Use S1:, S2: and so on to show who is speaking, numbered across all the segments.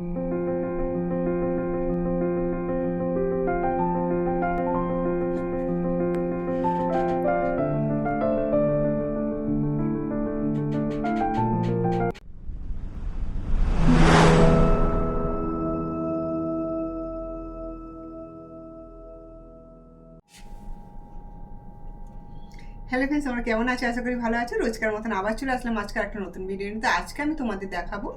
S1: thank you friends আমরা কেমন আছে? আশা করি ভালো আছে। রোজকার মতন আবার চলে আসলাম আজকের একটা নতুন ভিডিও নিতে আজকে আমি তোমাদের দেখাবো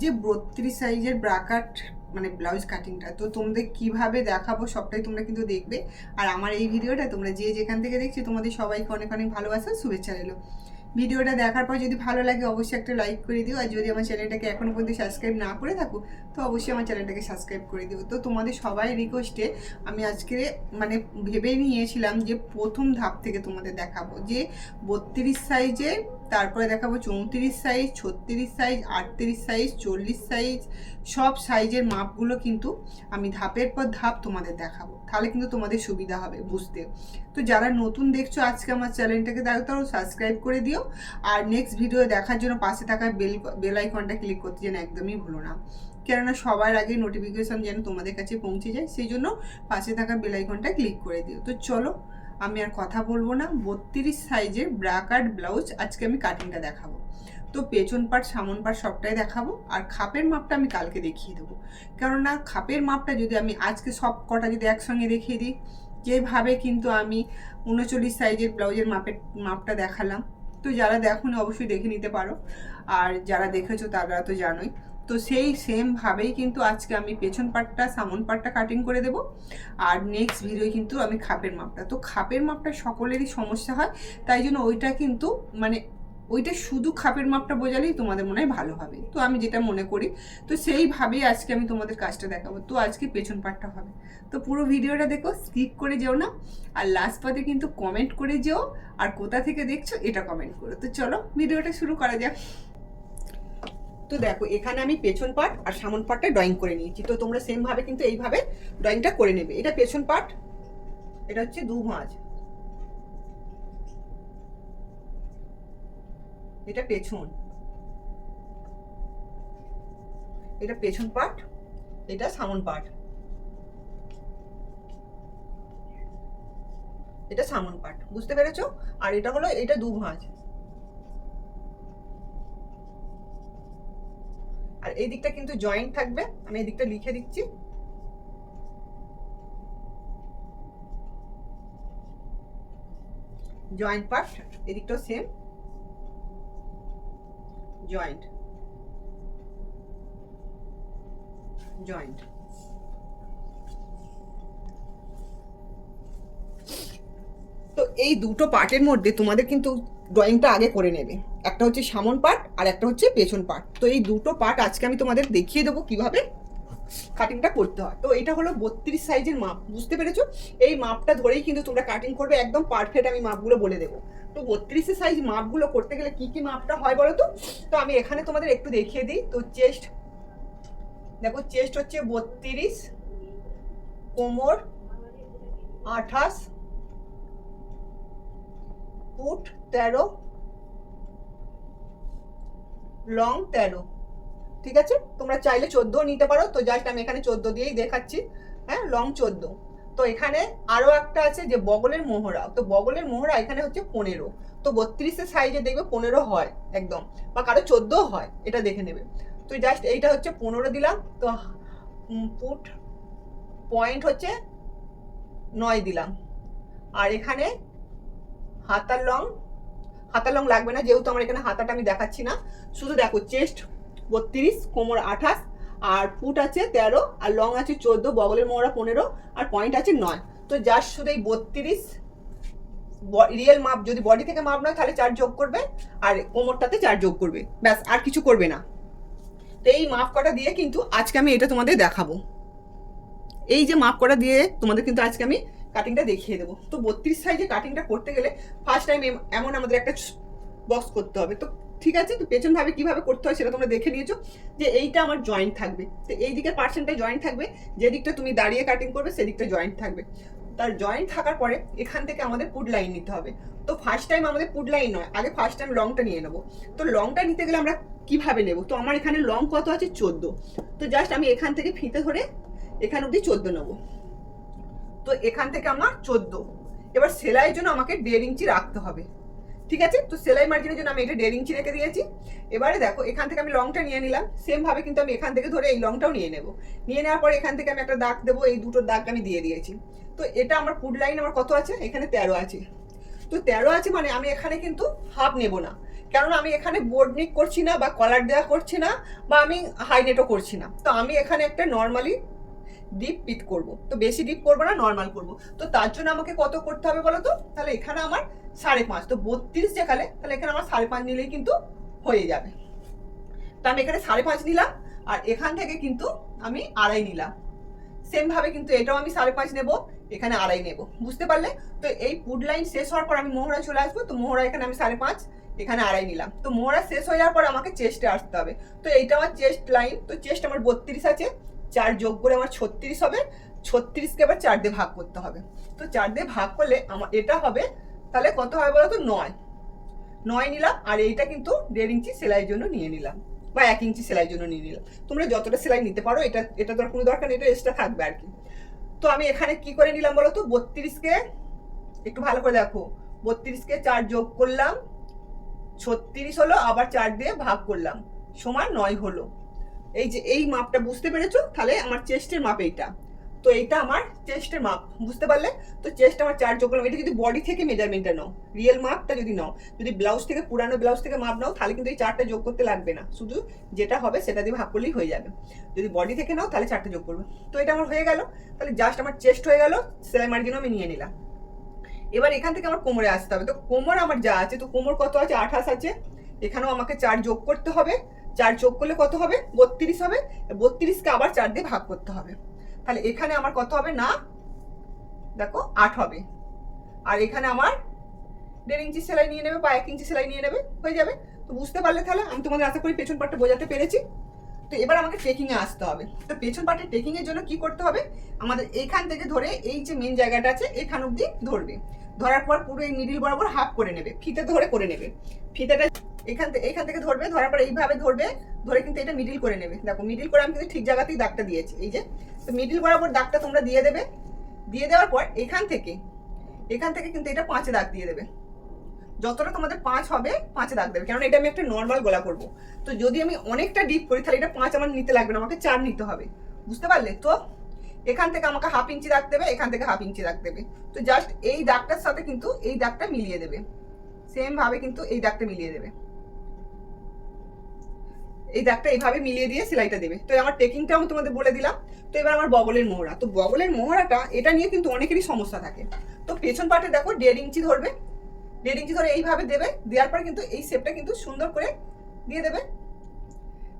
S1: যে বত্রিশ সাইজের ব্রাকাট মানে ব্লাউজ কাটিংটা তো তোমাদের কীভাবে দেখাবো সবটাই তোমরা কিন্তু দেখবে। আর আমার এই ভিডিওটা তোমরা যে যেখান থেকে দেখছ, তোমাদের সবাইকে অনেক অনেক ভালোবাসা, শুভেচ্ছা রইল। ভিডিওটা দেখার পর যদি ভালো লাগে অবশ্যই একটা লাইক করে দিও। আর যদি আমার চ্যানেলটাকে এখনও পর্যন্ত সাবস্ক্রাইব না করে থাকো, তো অবশ্যই আমার চ্যানেলটাকে সাবস্ক্রাইব করে দিও। তো তোমাদের সবাই রিকোয়েস্টে আমি আজকে মানে ভেবে নিয়েছিলাম যে প্রথম ধাপ থেকে তোমাদের দেখাবো যে বত্রিশ সাইজে তারপরে দেখাবো চৌত্রিশ সাইজ ছত্রিশ সাইজ আটত্রিশ সাইজ চল্লিশ সাইজ সব সাইজের মাপগুলো কিন্তু আমি ধাপের পর ধাপ তোমাদের দেখাবো। তাহলে কিন্তু তোমাদের সুবিধা হবে বুঝতে। তো যারা নতুন দেখছ আজকে আমার চ্যানেলটাকে দেখো তাও সাবস্ক্রাইব করে দিও। আর নেক্সট ভিডিও দেখার জন্য পাশে থাকা বেল বেল আইকনটা ক্লিক করতে যেন একদমই ভুলো না। কেননা সবার আগে নোটিফিকেশন যেন তোমাদের কাছে পৌঁছে যায়, সেই জন্য পাশে থাকা বেল আইকনটা ক্লিক করে দিও। তো চলো আমি আর কথা বলব না। বত্রিশ সাইজের ব্রাকাট ব্লাউজ আজকে আমি কাটিংটা দেখাবো। তো পেছন পাট, সামন পাট সবটাই দেখাবো। আর খাপের মাপটা আমি কালকে দেখিয়ে দেবো। কেননা খাপের মাপটা যদি আমি আজকে সব কটা যদি একসঙ্গে দেখিয়ে দিই, যেভাবে কিন্তু আমি উনচল্লিশ সাইজের ব্লাউজের মাপের মাপটা দেখালাম। তো যারা দেখুন অবশ্যই দেখে নিতে পারো। আর যারা দেখেছ তারা তো জানোই। তো সেই সেমভাবেই কিন্তু আজকে আমি পেছন পাটটা সামন পাটটা কাটিং করে দেব। আর নেক্সট ভিডিও কিন্তু আমি খাপের মাপটা। তো খাপের মাপটা সকলেরই সমস্যা হয়, তাই জন্য ওইটা কিন্তু মানে ওইটা শুধু খাপের মাপটা বোঝালেই তোমাদের মনে হয় ভালো হবে। তো আমি যেটা মনে করি, তো সেইভাবেই আজকে আমি তোমাদের কাজটা দেখাবো। তো আজকে পেছন পাটটা হবে। তো পুরো ভিডিওটা দেখো স্কিপ করে যেও না। আর লাস্ট পাতে কিন্তু কমেন্ট করে যেও। আর কোথা থেকে দেখছ, এটা কমেন্ট করো। তো চলো ভিডিওটা শুরু করা যাক। তো দেখো, এখানে আমি পেছন পার্ট আর সামন পার্টটা ড্রয়িং করে নিয়েছি। তো তোমরা সেম ভাবে কিন্তু এইভাবে ড্রয়িংটা করে নেবে। এটা পেছন পার্ট এটা হচ্ছে দু ভাঁজ। এটা পেছন। এটা পেছন পার্ট এটা সামন পার্ট এটা সামন পার্ট বুঝতে পেরেছ? আর এটা হলো, এটা দু ভাঁজ। এই দিকটা কিন্তু জয়েন্ট থাকবে। আমি এই দিকটা লিখে দিচ্ছি। জয়েন্ট পার্ট এদিকটাও সেম জয়েন্ট জয়েন্ট তো এই দুটো পার্টের মধ্যে তোমাদের কিন্তু ড্রয়িংটা আগে করে নেবে। একটা হচ্ছে সামন পার্ট আর একটা হচ্ছে পেছন পার্ট তো এই দুটো পার্ট আজকে আমি তোমাদের দেখিয়ে দেবো কীভাবে কাটিংটা করতে হয়। তো এটা হলো বত্রিশ সাইজের মাপ, বুঝতে পেরেছ? এই মাপটা ধরেই কিন্তু তোমরা কাটিং করবে, একদম পারফেক্ট আমি মাপগুলো বলে দেবো। তো বত্রিশের সাইজ মাপগুলো করতে গেলে কি কি মাপটা হয় বলো তো? তো আমি এখানে তোমাদের একটু দেখিয়ে দিই। তো চেস্ট দেখো চেস্ট হচ্ছে বত্রিশ, কোমর আঠাশ ফুট তেরো লং তেরো। ঠিক আছে? তোমরা চাইলে চোদ্দ নিতে পারো। তো জাস্ট আমি এখানে চোদ্দ দিয়েই দেখাচ্ছি। হ্যাঁ লং চোদ্দ। তো এখানে আরও একটা আছে যে বগলের মোহরা। তো বগলের মোহরা এখানে হচ্ছে পনেরো। তো বত্রিশের সাইজে দেখবে পনেরো হয় একদম। বা কারও চোদ্দ হয়, এটা দেখে নেবে। তো জাস্ট এইটা হচ্ছে পনেরো দিলাম। তো ফুট পয়েন্ট হচ্ছে নয় দিলাম। আর এখানে হাতার লং হাতার লং লাগবে না, যেহেতু আমার এখানে হাতাটা আমি দেখাচ্ছি না। শুধু দেখো, চেস্ট বত্রিশ, কোমর আঠাশ, আর ফুট আছে তেরো, আর লং আছে চোদ্দ, বগলের মোড়া পনেরো, আর পয়েন্ট আছে নয়। তো যার শুধু এই বত্রিশ রিয়েল মাপ, যদি বডি থেকে মাপ নয়, তাহলে চার যোগ করবে, আর কোমরটাতে চার যোগ করবে। ব্যাস, আর কিছু করবে না। তো এই মাপ কটা দিয়ে কিন্তু আজকে আমি এটা তোমাদের দেখাবো। এই যে মাপ কটা দিয়ে তোমাদের কিন্তু আজকে আমি কাটিংটা দেখিয়ে দেবো। তো বত্রিশ সাইজে কাটিংটা করতে গেলে ফার্স্ট টাইম এমন আমাদের একটা বক্স করতে হবে। তো ঠিক আছে, তো পেছন ভাবে কীভাবে করতে হয় সেটা তোমরা দেখে নিয়েছো যে এইটা আমার জয়েন্ট থাকবে। তো এই দিকের পার্সেন্টটা জয়েন্ট থাকবে, যে দিকটা তুমি দাঁড়িয়ে কাটিং করবে সেদিকটা জয়েন্ট থাকবে। তার জয়েন্ট থাকার পরে এখান থেকে আমাদের পুড লাইন নিতে হবে। তো ফার্স্ট টাইম আমাদের পুড লাইন নয়, আগে ফার্স্ট টাইম লংটা নিয়ে নেব। তো লংটা নিতে গেলে আমরা কীভাবে নেব? তো আমার এখানে লং কত আছে? চোদ্দ। তো জাস্ট আমি এখান থেকে ফিতে ধরে এখান অবধি চোদ্দ নেব। তো এখান থেকে আমার চোদ্দ। এবার সেলাইয়ের জন্য আমাকে দেড় ইঞ্চি রাখতে হবে। ঠিক আছে? তো সেলাই মার্জিনের জন্য আমি এটা দেড় ইঞ্চি রেখে দিয়েছি। এবারে দেখো, এখান থেকে আমি লংটা নিয়ে নিলাম। সেম ভাবে কিন্তু আমি এখান থেকে ধরে এই লংটাও নিয়ে নেব। নিয়ে নেওয়ার পরে এখান থেকে আমি একটা দাগ দেবো, এই দুটো দাগ আমি দিয়ে দিয়েছি। তো এটা আমার ফুড লাইন আমার কত আছে? এখানে তেরো আছে। তো তেরো আছে মানে আমি এখানে কিন্তু হাফ নেব না। কেননা আমি এখানে বোর্ড নিক করছি না বা কলার দেওয়া করছি না বা আমি হাইনেটও করছি না। তো আমি এখানে একটা নর্মালি ডিপ পিট করব। তো বেশি ডিপ করব না নর্মাল করব। তো তার জন্য আমাকে কত করতে হবে বলো তো তাহলে এখানে আমার সাড়ে পাঁচ। তো বত্রিশ যেখানে তাহলে এখানে আমার সাড়ে পাঁচ নিলেই কিন্তু হয়ে যাবে। তো আমি এখানে সাড়ে পাঁচ নিলাম, আর এখান থেকে কিন্তু আমি আড়াই নিলাম। সেম ভাবে কিন্তু এটাও আমি সাড়ে পাঁচ নেব, এখানে আড়াই নেব। বুঝতে পারলে? তো এই পুড লাইন শেষ হওয়ার পর আমি মোহরা চলে আসব, তো মোহরা এখানে আমি সাড়ে পাঁচ, এখানে আড়াই নিলাম। তো মোহরা শেষ হয়ে যাওয়ার পর আমাকে চেস্টে আসতে হবে। তো এইটা আমার চেস্ট লাইন তো চেস্ট আমার বত্রিশ আছে। চার যোগ করে আমার ছত্রিশ হবে, ছত্রিশকে আবার চার দিয়ে ভাগ করতে হবে। তো চার দিয়ে ভাগ করলে আমার এটা হবে, তাহলে কত হয় বলো তো? নয়। নয় নিলাম, আর এইটা কিন্তু দেড় ইঞ্চি সেলাইয়ের জন্য নিয়ে নিলাম, বা এক ইঞ্চি সেলাইয়ের জন্য নিয়ে নিলাম। তোমরা যতটা সেলাই নিতে পারো, এটা এটা তোর কোনো দরকার নেই, এটা এক্সট্রা থাকবে আর কি। তো আমি এখানে কি করে নিলাম বলো তো? বত্রিশকে, একটু ভালো করে দেখো, বত্রিশকে চার যোগ করলাম, ছত্রিশ হলো, আবার চার দিয়ে ভাগ করলাম, সমান নয় হলো। এই যে এই মাপটা বুঝতে পেরেছ? তাহলে আমার চেস্টের মাপ এইটা। তো এইটা আমার চেস্টের মাপ, বুঝতে পারলে? তো চেস্ট আমার চার যোগ করলাম। এটা যদি বডি থেকে মেজারমেন্টটা নাও রিয়েল মাপটা যদি নাও, যদি ব্লাউজ থেকে, পুরানো ব্লাউজ থেকে মাপ নাও, তাহলে কিন্তু এই চারটা যোগ করতে লাগবে না। শুধু যেটা হবে সেটা দিয়ে ভাগ করলেই হয়ে যাবে। যদি বডি থেকে নাও, তাহলে চারটে যোগ করবে। তো এটা আমার হয়ে গেল। তাহলে জাস্ট আমার চেস্ট হয়ে গেল, সেলাই মার্জিনও আমি নিয়ে নিলাম। এবার এখান থেকে আমার কোমরে আসতে হবে। তো কোমর আমার যা আছে, তো কোমর কত আছে? আঠাশ আছে। এখানেও আমাকে চার যোগ করতে হবে। চার যোগ করলে কত হবে? বত্রিশ হবে। বত্রিশকে আবার চার দিয়ে ভাগ করতে হবে। তাহলে এখানে আমার কত হবে? না, দেখো, আট হবে। আর এখানে আমার দেড় ইঞ্চি সেলাই নিয়ে নেবে বা এক ইঞ্চি সেলাই নিয়ে নেবে, হয়ে যাবে। তো বুঝতে পারলে তাহলে আমি তোমাদের আশা করি পেছন পাটটা বোঝাতে পেরেছি। তো এবার আমাকে টেকিং এ আসতে হবে। তো পেছন পাটের টেকিং এর জন্য কি করতে হবে? আমাদের এইখান থেকে ধরে এই যে মেন জায়গাটা আছে, এখান অব্দি ধরবে। ধরার পর পুরো এই মিডিল বরাবর হাফ করে নেবে। ফিতে ধরে করে নেবে। ফিতেটা এখান থেকে এখান থেকে ধরবে, ধরার পর এইভাবে ধরবে, ধরে কিন্তু এটা মিডিল করে নেবে। দেখো মিডিল করে আমি কিন্তু ঠিক জায়গাতেই দাগটা দিয়েছি, এই যে। তো মিডিল বরাবর দাগটা তোমরা দিয়ে দেবে। দিয়ে দেওয়ার পর এখান থেকে এখান থেকে কিন্তু এটা পাঁচে দাগ দিয়ে দেবে। যতটা তোমাদের পাঁচ হবে, পাঁচে দাগ দেবে। কারণ এটা আমি একটা নর্মাল গলা করব। তো যদি আমি অনেকটা ডিপ করি, তাহলে এটা পাঁচ আমার নিতে লাগবে না, আমাকে চার নিতে হবে। বুঝতে পারলে? তো এখান থেকে আমাকে হাফ ইঞ্চি দাগ দেবে, এখান থেকে হাফ ইঞ্চি দাগ দেবে। তো জাস্ট এই দাগটার সাথে কিন্তু এই দাগটা মিলিয়ে দেবে। সেম ভাবে কিন্তু এই দাগটা মিলিয়ে দেবে। এই দাগটা এইভাবে মিলিয়ে দিয়ে সেলাইটা দেবে। তো আমার টেকিংটা আমি তোমাদের বলে দিলাম। তো এবার আমার বগলের মোহরা। তো বগলের মোহরাটা, এটা নিয়ে কিন্তু অনেকেরই সমস্যা থাকে। তো পেছন পাটে দেখো দেড় ইঞ্চি ধরবে। দেড় ইঞ্চি ধরে এইভাবে দেবে। দেওয়ার পরে কিন্তু এই শেপটা কিন্তু সুন্দর করে দিয়ে দেবে।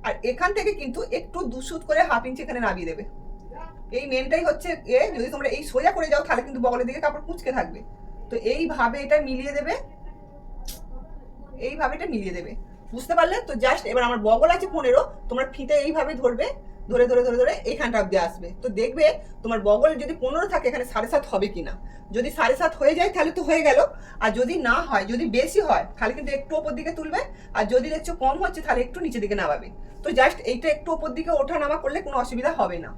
S1: আর এখান থেকে কিন্তু একটু দুশুত করে হাফ ইঞ্চি এখানে নামিয়ে দেবে। এই মেনটাই হচ্ছে এ, যদি তোমরা এই সোজা করে যাও, তাহলে কিন্তু বগলের দিকে কাপড় কুচকে থাকবে। তো এইভাবে এটা মিলিয়ে দেবে। এইভাবে এটা মিলিয়ে দেবে। বুঝতে পারলে? তো জাস্ট এবার আমার বগল আছে পনেরো, তোমরা ফিতে এইভাবে ধরবে, ধরে ধরে ধরে ধরে এইখানটা অব্দি আসবে। তো দেখবে তোমার বগল যদি পনেরো থাকে, এখানে সাড়ে সাত হবে কিনা। যদি সাড়ে সাত হয়ে যায়, তাহলে তো হয়ে গেল। আর যদি না হয়, যদি বেশি হয়, তাহলে কিন্তু একটু ওপর দিকে তুলবে। আর যদি দেখছ কম হচ্ছে, তাহলে একটু নিচের দিকে নামাবে। তো জাস্ট এইটা একটু ওপর দিকে ওঠা নামা করলে কোনো অসুবিধা হবে না।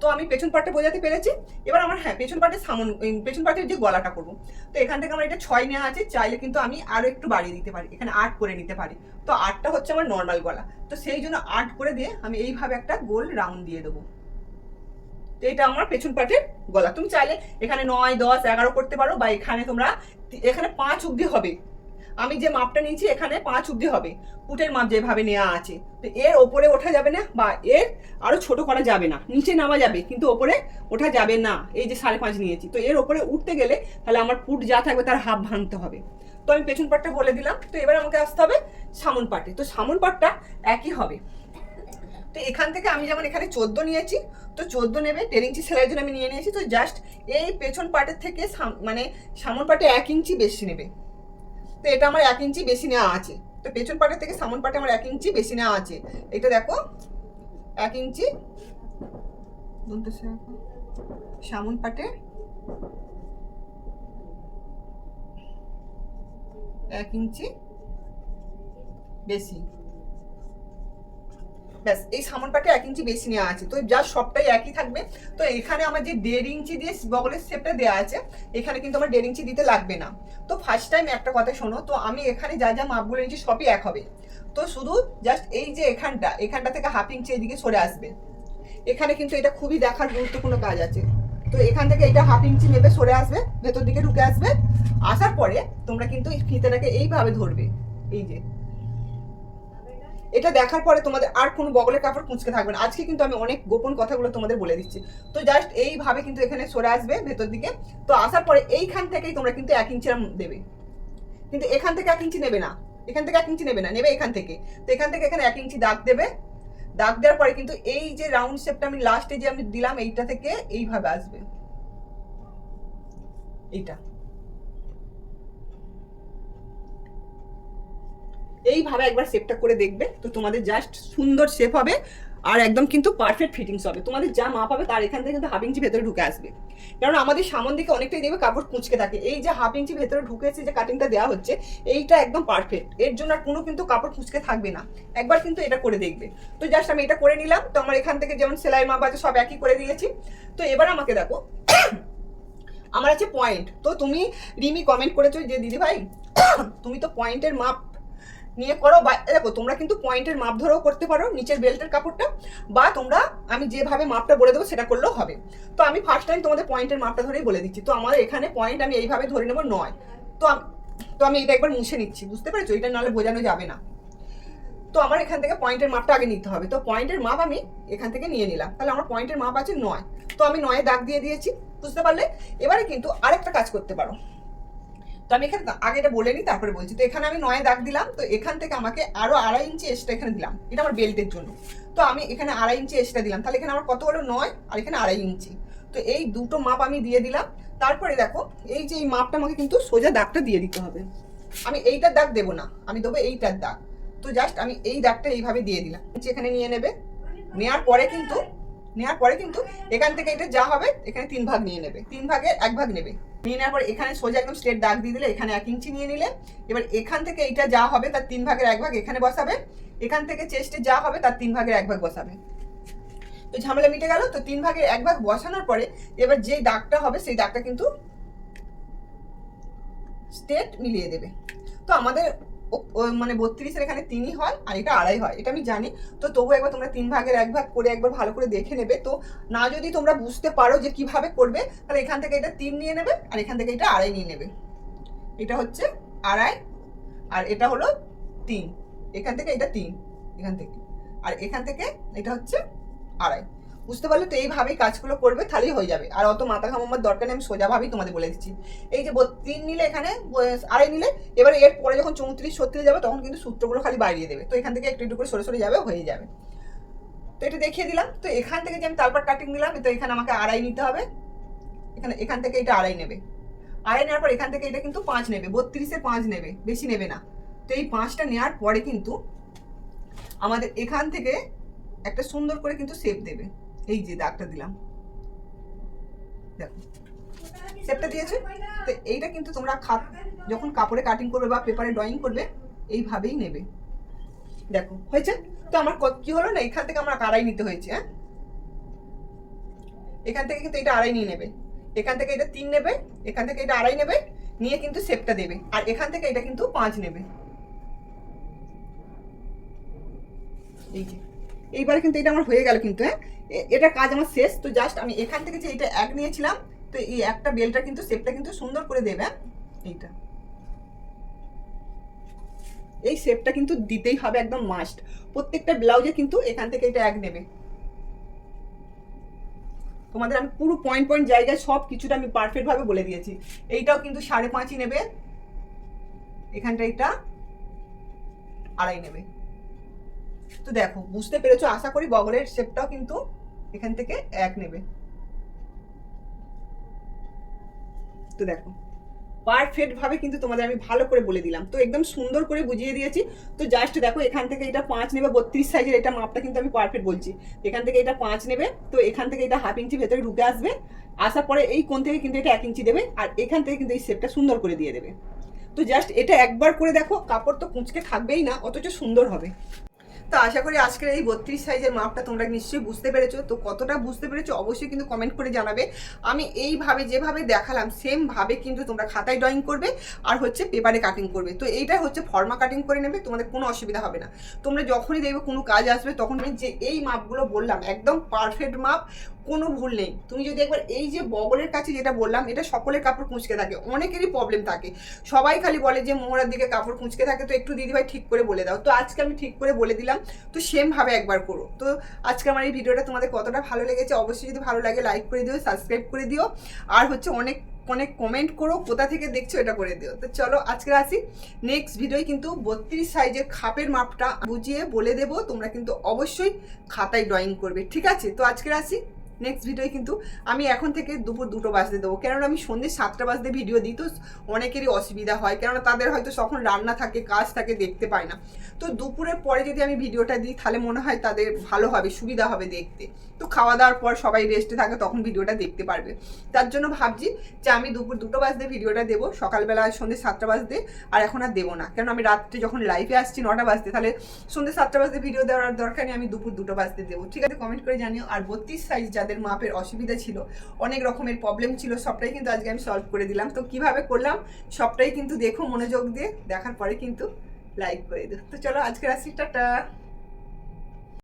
S1: তো আমি পেছন পাটটা বোঝাতে পেরেছি। এবার আমার হ্যাঁ পেছন পাটের সামন পেছন পাটের যে গলাটা করব। তো এখান থেকে আমার এটা ছয় নেওয়া আছে, চাইলে কিন্তু আমি আরও একটু বাড়িয়ে দিতে পারি। এখানে আট করে নিতে পারি। তো আটটা হচ্ছে আমার নর্মাল গলা। তো সেই জন্য আট করে দিয়ে আমি এইভাবে একটা গোল রাউন্ড দিয়ে দেবো। তো এটা আমার পেছন পাটের গলা। তুমি চাইলে এখানে নয়, দশ, এগারো করতে পারো, বা এখানে তোমরা, এখানে পাঁচ অব্দি হবে। আমি যে মাপটা নিয়েছি এখানে পাঁচ অব্দি হবে। পুটের মাপ যেভাবে নেওয়া আছে। তো এর ওপরে ওঠা যাবে না বা এর আরও ছোট করা যাবে না। নিচে নামা যাবে, কিন্তু ওপরে ওঠা যাবে না। এই যে সাড়ে পাঁচ নিয়েছি। তো এর ওপরে উঠতে গেলে তাহলে আমার পুট যা থাকবে তার হাফ ভাঙতে হবে। তো আমি পেছন পাটটা বলে দিলাম। তো এবার আমাকে আসতে হবে সামন পাটে। তো সামন পাটটা একই হবে। তো এখান থেকে আমি যেমন এখানে চোদ্দ নিয়েছি, তো চোদ্দ নেবে। দেড় ইঞ্চি সেলাইয়ের জন্য আমি নিয়ে নিয়েছি। তো জাস্ট এই পেছন পাটের থেকে মানে সামন পাটে এক ইঞ্চি বেশি নেবে। তো এটা আমার এক ইঞ্চি বেশি নেওয়া আছে। তো পেছন পাটের থেকে সামন পাটে আমার এক ইঞ্চি বেশি নেওয়া আছে। এটা দেখো, এক ইঞ্চি সামন পাটে এক ইঞ্চি বেশি। ব্যাস, এই সামন পাটে এক ইঞ্চি বেশি নেওয়া আছে। তো যা সবটাই একই থাকবে। তো এখানে আমার যে দেড় ইঞ্চি দিয়ে বগলের শেপটা দেওয়া আছে, এখানে কিন্তু আমার দেড় ইঞ্চি দিতে লাগবে না। তো ফার্স্ট টাইম একটা কথা শোনো, তো আমি এখানে যা যা মাপগুলো নিচ্ছি সবই এক হবে। তো শুধু জাস্ট এই যে এখানটা এখানটা থেকে হাফ ইঞ্চি এদিকে সরে আসবে। এখানে কিন্তু এটা খুবই দেখার গুরুত্বপূর্ণ কাজ আছে। তো এখান থেকে এটা হাফ ইঞ্চি নেবে সরে আসবে, ভেতর দিকে ঢুকে আসবে। আসার পরে তোমরা কিন্তু ফিতেটাকে এইভাবে ধরবে। এই যে এটা দেখার পরে তোমাদের আর কোনো বগলের কাপড় কুঁচকে থাকবে না। আজকে কিন্তু আমি অনেক গোপন কথাগুলো তোমাদের বলে দিচ্ছি। তো জাস্ট এইভাবে কিন্তু এখানে সরে আসবে ভেতর দিকে। তো আসার পরে এইখান থেকেই তোমরা কিন্তু এক ইঞ্চি দেবে। কিন্তু এখান থেকে এক ইঞ্চি নেবে না। এখান থেকে এক ইঞ্চি নেবে না, নেবে এখান থেকে। তো এখান থেকে এখানে এক ইঞ্চি দাগ দেবে। দাগ দেওয়ার পরে কিন্তু এই যে রাউন্ড শেপটা আমি লাস্টে যে আমি দিলাম, এইটা থেকে এইভাবে আসবে। এইটা। এইভাবে একবার শেপটা করে দেখবে, তো তোমাদের জাস্ট সুন্দর শেপ হবে আর একদম কিন্তু পারফেক্ট ফিটিংস হবে। তোমাদের যা মাপ হবে তার এখান থেকে কিন্তু হাফ ইঞ্চি ভেতরে ঢুকে আসবে। কারণ আমাদের সামন দিকে অনেকটাই দেখবে কাপড় কুঁচকে থাকে। এই যে হাফ ইঞ্চি ভেতরে ঢুকেছে যে কাটিংটা দেওয়া হচ্ছে, এইটা একদম পারফেক্ট এর জন্য আর কোনো কিন্তু কাপড় কুঁচকে থাকবে না। একবার কিন্তু এটা করে দেখবে। তো জাস্ট আমি এটা করে নিলাম। তো আমার এখান থেকে যেমন সেলাই মাপ আছে সব একই করে দিয়েছি। তো এবার আমাকে দেখো, আমার আছে পয়েন্ট তো তুমি রিমি কমেন্ট করেছ যে দিদি ভাই তুমি তো পয়েন্টের মাপ নিয়ে করো বা দেখো, তোমরা কিন্তু পয়েন্টের মাপ ধরেও করতে পারো, নিচের বেল্টের কাপড়টা, বা তোমরা আমি যেভাবে মাপটা বলে দেবো সেটা করলেও হবে। তো আমি ফার্স্ট টাইম তোমাদের পয়েন্টের মাপটা ধরেই বলে দিচ্ছি। তো আমাদের এখানে পয়েন্ট আমি এইভাবে ধরে নেব নয়। তো তো আমি এটা একবার মুছে নিচ্ছি, বুঝতে পেরেছ? এটা নাহলে বোঝানো যাবে না। তো আমার এখান থেকে পয়েন্টের মাপটা আগে নিতে হবে। তো পয়েন্টের মাপ আমি এখান থেকে নিয়ে নিলাম। তাহলে আমার পয়েন্টের মাপ আছে নয়। তো আমি নয়ে দাগ দিয়ে দিয়েছি, বুঝতে পারলে? এবারে কিন্তু আরেকটা কাজ করতে পারো। তো আমি এখানে আগে এটা বলে নিই, তারপরে বলছি। তো এখানে আমি নয় দাগ দিলাম, তো এখান থেকে আমাকে আরও আড়াই ইঞ্চি এক্সট্রা এখানে দিলাম। এটা আমার বেল্টের জন্য। তো আমি এখানে আড়াই ইঞ্চি এক্সট্রা দিলাম। তাহলে এখানে আমার কত হলো? নয়, আর এখানে আড়াই ইঞ্চি। তো এই দুটো মাপ আমি দিয়ে দিলাম। তারপরে দেখো, এই যে এই মাপটা আমাকে কিন্তু সোজা দাগটা দিয়ে দিতে হবে। আমি এইটার দাগ দেবো না, আমি দেবো এইটার দাগ। তো জাস্ট আমি এই দাগটা এইভাবে দিয়ে দিলাম। এখানে নিয়ে নেবে। নেওয়ার পরে কিন্তু নেওয়ার পরে কিন্তু এখান থেকে এটা যা হবে, এখানে তিন ভাগ নিয়ে নেবে। তিন ভাগে এক ভাগ নেবে। নিয়ে নেওয়ার পর এখানে সোজা একদম স্ট্রেট দাগ দিয়ে দিলে এখানে এক ইঞ্চি নিয়ে নিলে। এবার এখান থেকে এইটা যা হবে তার তিন ভাগের এক ভাগ এখানে বসাবে। এখান থেকে চেস্টে যা হবে তার তিন ভাগের এক ভাগ বসাবে। তো ঝামেলা মিটে গেল। তো তিন ভাগের এক ভাগ বসানোর পরে এবার যে দাগটা হবে সেই দাগটা কিন্তু স্টেট মিলিয়ে দেবে। তো আমাদের মানে বত্রিশের এখানে তিনই হয় আর এটা আড়াই হয়, এটা আমি জানি। তো তবু একবার তোমরা তিন ভাগের এক ভাগ করে একবার ভালো করে দেখে নেবে। তো না যদি তোমরা বুঝতে পারো যে কীভাবে করবে, তাহলে এখান থেকে এটা তিন নিয়ে নেবে আর এখান থেকে এটা আড়াই নিয়ে নেবে। এটা হচ্ছে আড়াই আর এটা হলো তিন। এখান থেকে এটা তিন, এখান থেকে। আর এখান থেকে এটা হচ্ছে আড়াই। বুঝতে পারলে তো এইভাবেই কাজগুলো করবে, তাহলেই হয়ে যাবে। আর অত মাথা ঘামাবার দরকার নেই, আমি সোজাভাবেই তোমাদের বলে দিচ্ছি। এই যে তিন নিলে এখানে আড়াই নিলে, এবার এর পরে যখন চৌত্রিশ, ছত্রিশ যাবে, তখন কিন্তু সূত্রগুলো খালি বাড়িয়ে দেবে। তো এখান থেকে একটু একটু করে সরে সরে যাবে, হয়ে যাবে। তো এটা দেখিয়ে দিলাম। তো এখান থেকে যে আমি তারপর কাটিং দিলাম তো এখানে আমাকে আড়াই নিতে হবে। এখানে এখান থেকে এটা আড়াই নেবে। আড়াই নেওয়ার পর এখান থেকে এটা কিন্তু পাঁচ নেবে, বত্রিশে পাঁচ নেবে, বেশি নেবে না। তো এই পাঁচটা নেওয়ার পরে কিন্তু আমাদের এখান থেকে একটা সুন্দর করে কিন্তু শেপ দেবে। এই যে দাগটা দিলাম। দেখো। শেপটা দিয়েছে? তো এইটা কিন্তু তোমরা খাপ যখন কাপড়ে কাটিং করবে বা পেপারে ড্রয়িং করবে, এইভাবেই নেবে। দেখো, হয়েছে? তো আমার কি হলো না? এখান থেকে আমার আড়াই নিতে হয়েছে হ্যাঁ? এখান থেকে কিন্তু এটা আড়াই নিয়ে নেবে। এখান থেকে এটা তিন নেবে, এখান থেকে এটা আড়াই নেবে, নিয়ে কিন্তু শেপটা দেবে। আর এখান থেকে এটা কিন্তু পাঁচ নেবে। এই যে। এইবার কিন্তু এটা আমার হয়ে গেল কিন্তু হ্যাঁ? এটা কাজ আমার শেষ, তো জাস্ট আমি এখান থেকে যে এটা এক নিয়েছিলাম, তো এই একটা বেলটা কিন্তু শেপটা কিন্তু সুন্দর করে দেবে হ্যাঁ? এইটা। এই শেপটা কিন্তু দিতেই হবে একদম মাস্ট প্রত্যেকটা ব্লাউজে কিন্তু এখান থেকে এটা এক নেবে। তোমাদের আমি পুরো পয়েন্ট পয়েন্ট জায়গায় সব কিছুটা আমি পারফেক্ট ভাবে বলে দিয়েছি। এইটাও কিন্তু সাড়ে পাঁচই নেবে। এখানটা এটা আড়াই নেবে। তো দেখো, বুঝতে পেরেছ? আশা করি বগলের শেপটাও কিন্তু এখান থেকে এক নেবে। তো দেখো পারফেক্ট ভাবে কিন্তু তোমাদের আমি ভালো করে বলে দিলাম। তো একদম সুন্দর করে বুঝিয়ে দিয়েছি। তো জাস্ট দেখো, এখান থেকে এটা পাঁচ নেবে, বত্রিশ সাইজের এটা মাপটা কিন্তু আমি পারফেক্ট বলছি। এখান থেকে এটা পাঁচ নেবে, তো এখান থেকে এটা হাফ ইঞ্চি ভেতরে ঢুকে আসবে। আসার পরে এই কোণ থেকে কিন্তু এটা এক ইঞ্চি দেবে, আর এখান থেকে কিন্তু এই শেপটা সুন্দর করে দিয়ে দেবে। তো জাস্ট এটা একবার করে দেখো, কাপড় তো কুঁচকে থাকবেই না, অথচ সুন্দর হবে। তো আশা করি আজকের এই বত্রিশ সাইজের মাপটা তোমরা নিশ্চয়ই বুঝতে পেরেছ। তো কতটা বুঝতে পেরেছ অবশ্যই কিন্তু কমেন্ট করে জানাবে। আমি এইভাবে যেভাবে দেখালাম সেমভাবে কিন্তু তোমরা খাতায় ড্রয়িং করবে আর হচ্ছে পেপারে কাটিং করবে। তো এইটা হচ্ছে ফর্মা কাটিং করে নেবে, তোমাদের কোনো অসুবিধা হবে না। তোমরা যখনই দেখবে কোনো কাজ আসবে, তখন যে এই মাপগুলো বললাম, একদম পারফেক্ট মাপ কোনো ভুল নেই। তুমি যদি একবার এই যে বগলের কাছে যেটা বললাম, এটা সকলের কাপড় কুঁচকে থাকে, অনেকেরই প্রবলেম থাকে। সবাই খালি বলে যে মোহরার দিকে কাপড় কুঁচকে থাকে, তো একটু দিদিভাই ঠিক করে বলে দাও। তো আজকে আমি ঠিক করে বলে দিলাম, তো সেমভাবে একবার করো। তো আজকে আমার এই ভিডিওটা তোমাদের কতটা ভালো লেগেছে, অবশ্যই যদি ভালো লাগে লাইক করে দিও সাবস্ক্রাইব করে দিও। আর হচ্ছে অনেক অনেক কমেন্ট করো, কোথা থেকে দেখছ এটা করে দিও। তো চলো আজকে আসি। নেক্সট ভিডিওয় কিন্তু বত্রিশ সাইজের খাপের মাপটা বুঝিয়ে বলে দেবো, তোমরা কিন্তু অবশ্যই খাতায় ড্রয়িং করবে। ঠিক আছে? তো আজকে আসি। নেক্সট ভিডিওয় কিন্তু আমি এখন থেকে দুপুর দুটো বাজতে দেবো। কেননা আমি সন্ধ্যে সাতটা বাজতে ভিডিও দিই, তো অনেকেরই অসুবিধা হয়। কেননা তাদের হয়তো তখন রান্না থাকে, কাজ থাকে, দেখতে পায় না। তো দুপুরের পরে যদি আমি ভিডিওটা দিই, তাহলে মনে হয় তাদের ভালো হবে, সুবিধা হবে দেখতে। তো খাওয়া দাওয়ার পর সবাই রেস্টে থাকে, তখন ভিডিওটা দেখতে পারবে। তার জন্য ভাবছি যে আমি দুপুর দুটো বাজতে ভিডিওটা দেবো, সকালবেলা সন্ধ্যে সাতটা বাজতে, আর এখন আর দেবো না। কেন আমি রাত্রে যখন লাইভে আসছি নটা বাজতে, তাহলে সন্ধ্যে সাতটা বাজতে ভিডিও দেওয়ার দরকার নেই, আমি দুপুর দুটো বাজতে দেবো। ঠিক আছে কমেন্ট করে জানিও। আর বত্রিশ সাইজ যাদের মাপের অসুবিধা ছিল, অনেক রকমের প্রবলেম ছিল, সবটাই কিন্তু আজকে আমি সলভ করে দিলাম। তো কীভাবে করলাম? সবটাই কিন্তু দেখো মনোযোগ দিয়ে, দেখার পরে কিন্তু লাইক করে দিও। তো চলো আজকে আসি টাটা